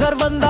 हर बंदा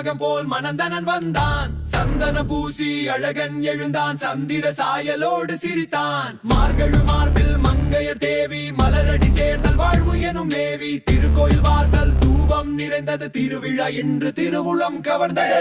மேகம் போல் மனந்தனன் வந்தான். சந்தன பூசி அழகன் எழுந்தான். சந்திர சாயலோடு சிரித்தான். மார்கழு மார்பில் மங்கையர் தேவி மலரடி சேர்ந்தல் வாழ்வு எனும் தேவி திருக்கோயில் வாசல் தூபம் நிறைந்தது திருவிழா என்று திருவுளம் கவர்ந்தது.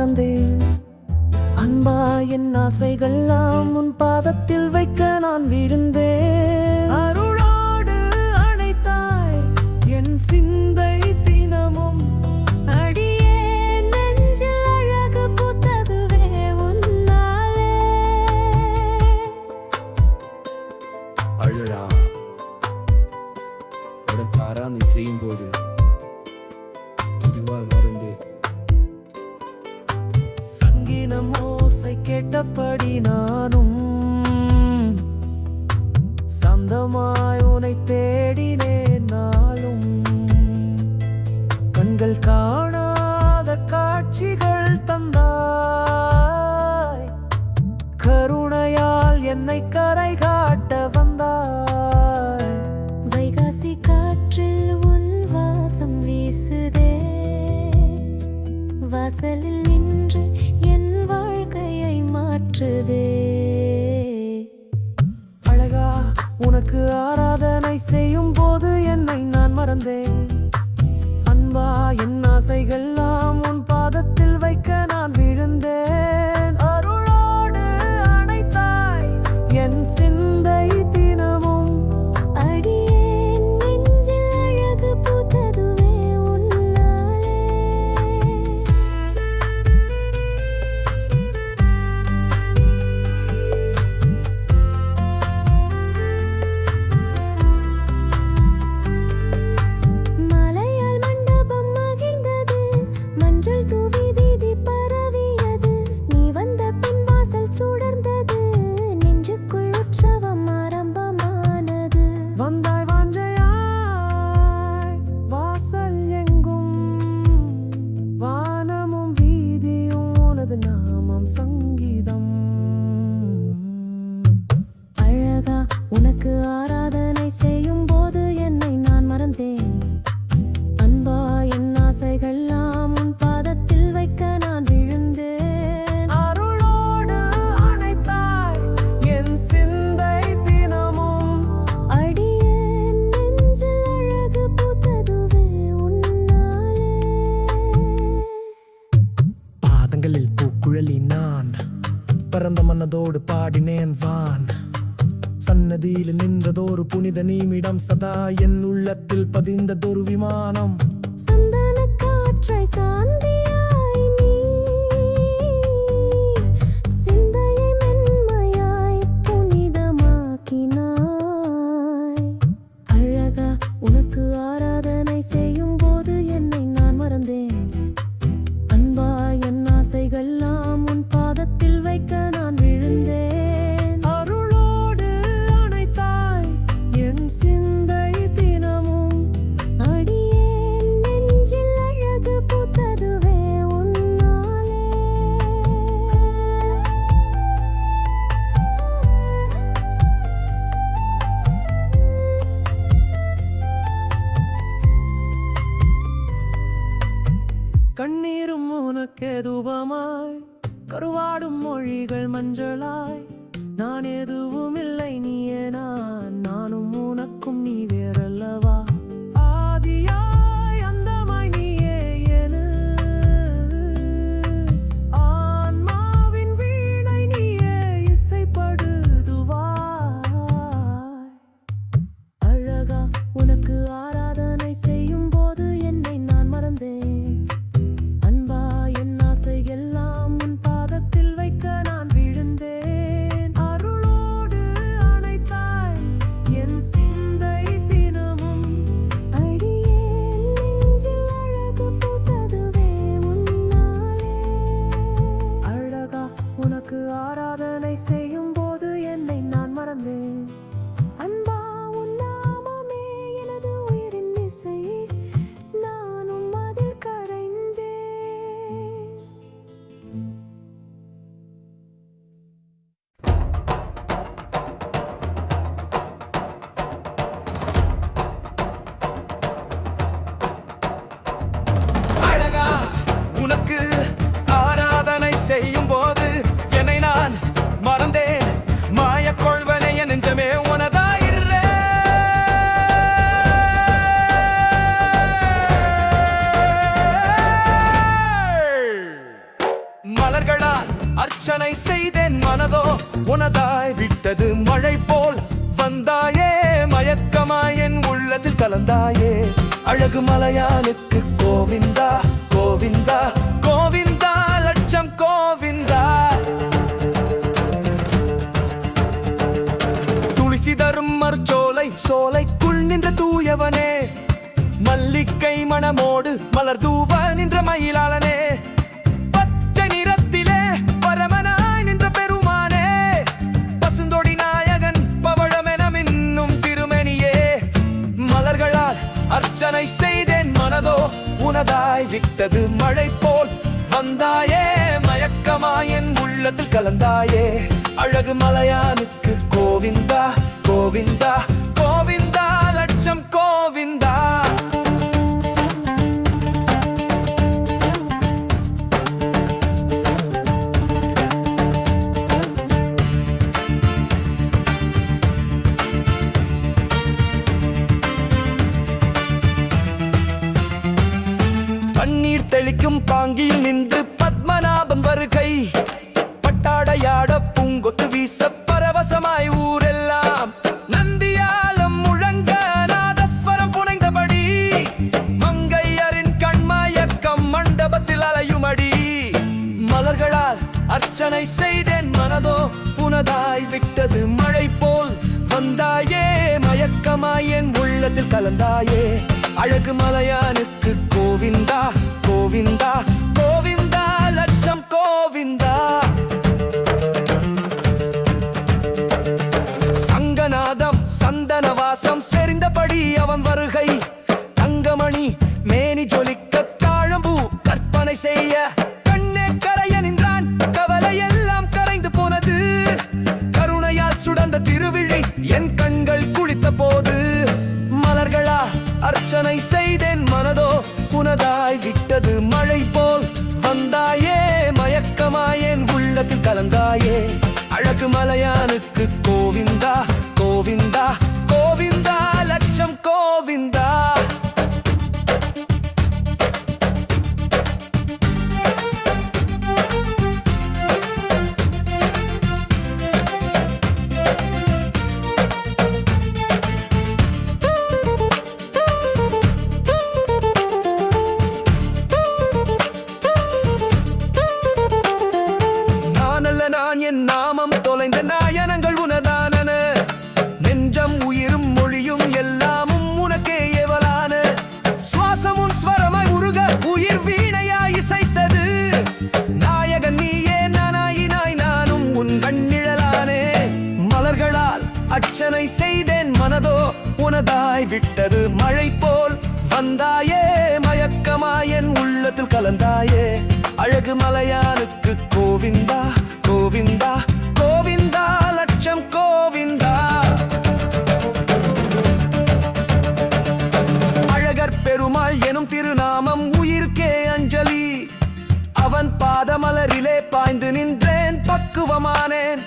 மறந்தேன் அன்பா என் ஆசைகள் உன் பாதத்தில் வைக்க நான் விழுந்தேன் பாதங்களில் பூக்குழலி நான் பரந்த மனதோடு பாடினேன் வான் சன்னதியில் நின்றதோரு புனித நீமிடம் சதா என் உள்ளத்தில் பதிந்ததொரு விமானம் சந்தான காற்றை சாந்தி அழகு மலையானுக்கு கோவிந்தா கோவிந்தா கோவிந்தா லட்சம் கோவிந்தா. துளிசி தரும் மறுச்சோலை சோலைக்குள் நின்ற தூயவனே. மல்லிக்கை மணமோடு மலர் தூவ நின்ற மயிலாள உனதாய் விட்டது மழை போல் வந்தாயே. மயக்கமா என் உள்ளத்தில் கலந்தாயே. அழகு மலையானுக்கு கோவிந்தா கோவிந்தா. கலந்தாயே. அழகு மலையானுக்கு கோவிந்தா கோவிந்தா கோவிந்தா லட்சம் கோவிந்தா. சங்கநாதம் சந்தனவாசம் செறிந்தபடி அவன் வருகை. தங்கமணி மேனி ஜொலிக்க தாழம்பூ கற்பனை செய்ய. அர்ச்சனை செய்தேன் மனதோ புனதாய். அர்ச்சனை செய்தேன் மனதோ உனதாய் விட்டது மழை போல் வந்தாயே மயக்கமாயன் உள்ளத்தில் கலந்தாயே. அழகு மலையானுக்கு கோவிந்தா கோவிந்தா கோவிந்தா லட்சம் கோவிந்தா. அழகர் பெருமாள் எனும் திருநாமம் உயிர்க்கே அஞ்சலி. அவன் பாதமலரிலே பாய்ந்து நின்றேன் பக்குவமானேன்.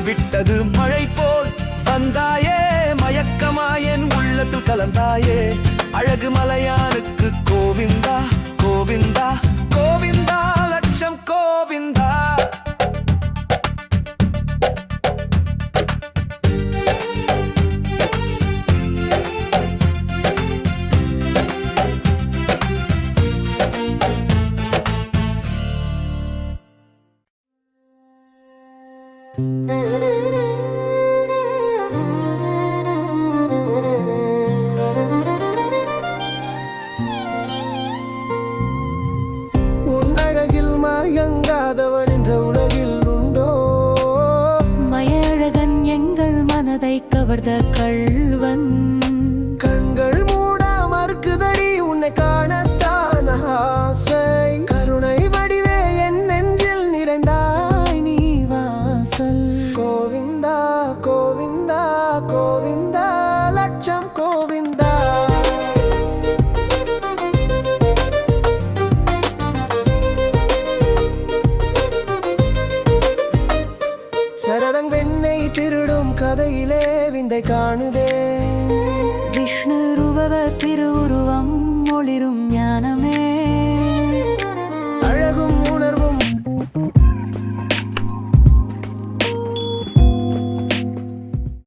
உனதாய் விட்டது மழை போல். வந்தாயே மயக்கமாயன் உள்ளத்தில் கலந்தாயே. அழகு மலையான